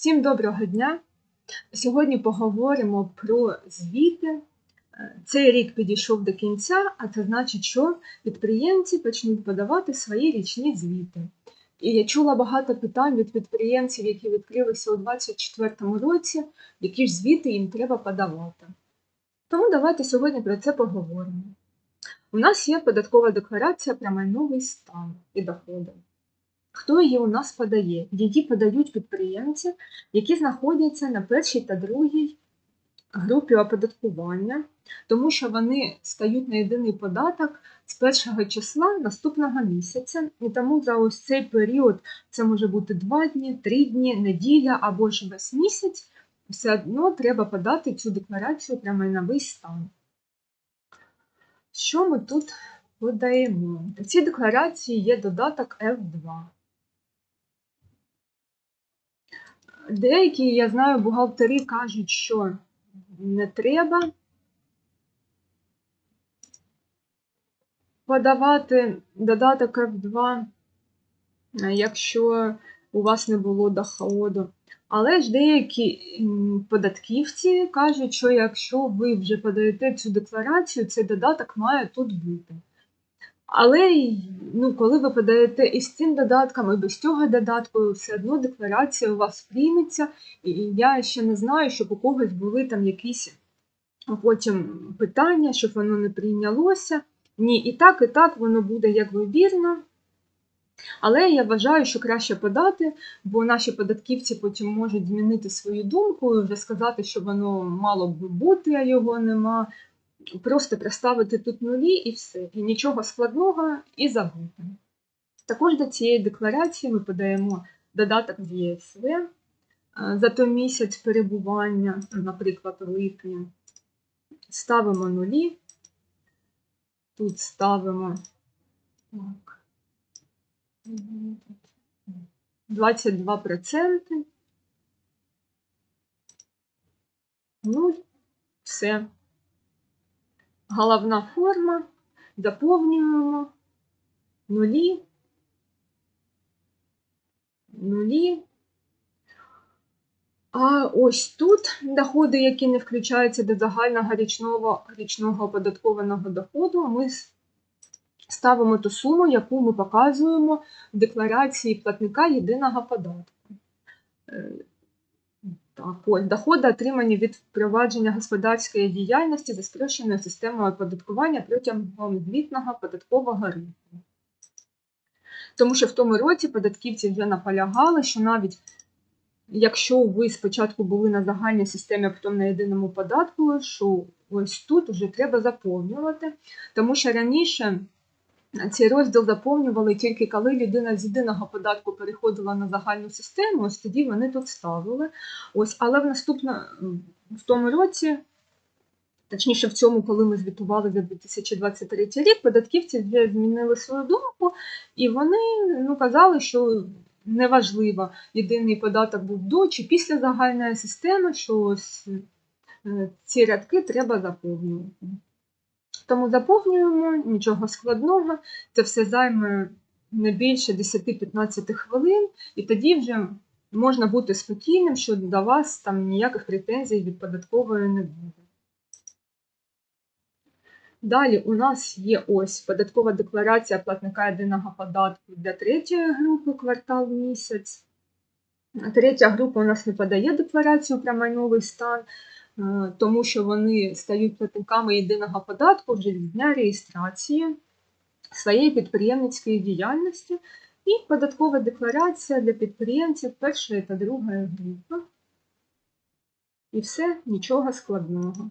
Всім доброго дня! Сьогодні поговоримо про звіти. Е, Цей рік підійшов до кінця, а це значить, що підприємці почнуть подавати свої річні звіти. І я чула багато питань від підприємців, які відкрилися у 2024 році, які ж звіти їм треба подавати. Тому давайте сьогодні про це поговоримо. У нас є податкова декларація про майновий стан і доходи. Хто її у нас подає? Її подають підприємці, які знаходяться на першій та другій групі оподаткування, тому що вони стають на єдиний податок з першого числа наступного місяця. І тому за ось цей період це може бути 2 дні, 3 дні, неділя або ж весь місяць. Все одно треба подати цю декларацію про майновий стан. Що ми тут подаємо? В цій декларації є додаток F2. Деякі, я знаю, бухгалтери кажуть, що не треба подавати додаток F2, якщо у вас не було доходу. Але ж деякі податківці кажуть, що якщо ви вже подаєте цю декларацію, цей додаток має тут бути. Але ну, коли ви подаєте із цим додатком, і без цього додатку, все одно декларація у вас прийметься. І я ще не знаю, щоб у когось були там якісь потім питання, щоб воно не прийнялося. Ні, і так, і так воно буде як вибірно. Але я вважаю, що краще подати, бо наші податківці потім можуть змінити свою думку вже сказати, що воно мало б бути, а його нема. Просто проставити тут нулі і все. І нічого складного і забути. Також до цієї декларації ми подаємо додаток з ЄСВ за той місяць перебування, наприклад, липня. Ставимо нулі. Тут ставимо так, 22%. Нуль. Все. Головна форма. Заповнюємо нулі. Нулі. А ось тут доходи, які не включаються до загального річного річного оподаткованого доходу, ми ставимо ту суму, яку ми показуємо в декларації платника єдиного податку. Так, ось, доходи отримані від впровадження господарської діяльності за спрощеною системою оподаткування протягом звітного податкового року. Тому що в тому році податківці вже наполягали, що навіть якщо ви спочатку були на загальній системі, а потім на єдиному податку, що ось тут вже треба заповнювати, тому що раніше. Цей розділ заповнювали тільки коли людина з єдиного податку переходила на загальну систему, ось тоді вони тут ставили. Ось, Але в наступному в тому році, точніше в цьому, коли ми звітували за 2023 рік, податківці змінили свою думку, і вони ну, казали, що неважливо, єдиний податок був до чи після загальної системи, що ось ці рядки треба заповнювати. Тому заповнюємо, нічого складного, це все займе не більше 10-15 хвилин, і тоді вже можна бути спокійним, що до вас там ніяких претензій від податкової не буде. Далі у нас є ось податкова декларація платника єдиного податку для третьої групи квартал місяць. Третя група у нас не подає декларацію про майновий стан тому що вони стають платниками єдиного податку вже від дня реєстрації своєї підприємницької діяльності і податкова декларація для підприємців першої та другої групи. І все, нічого складного.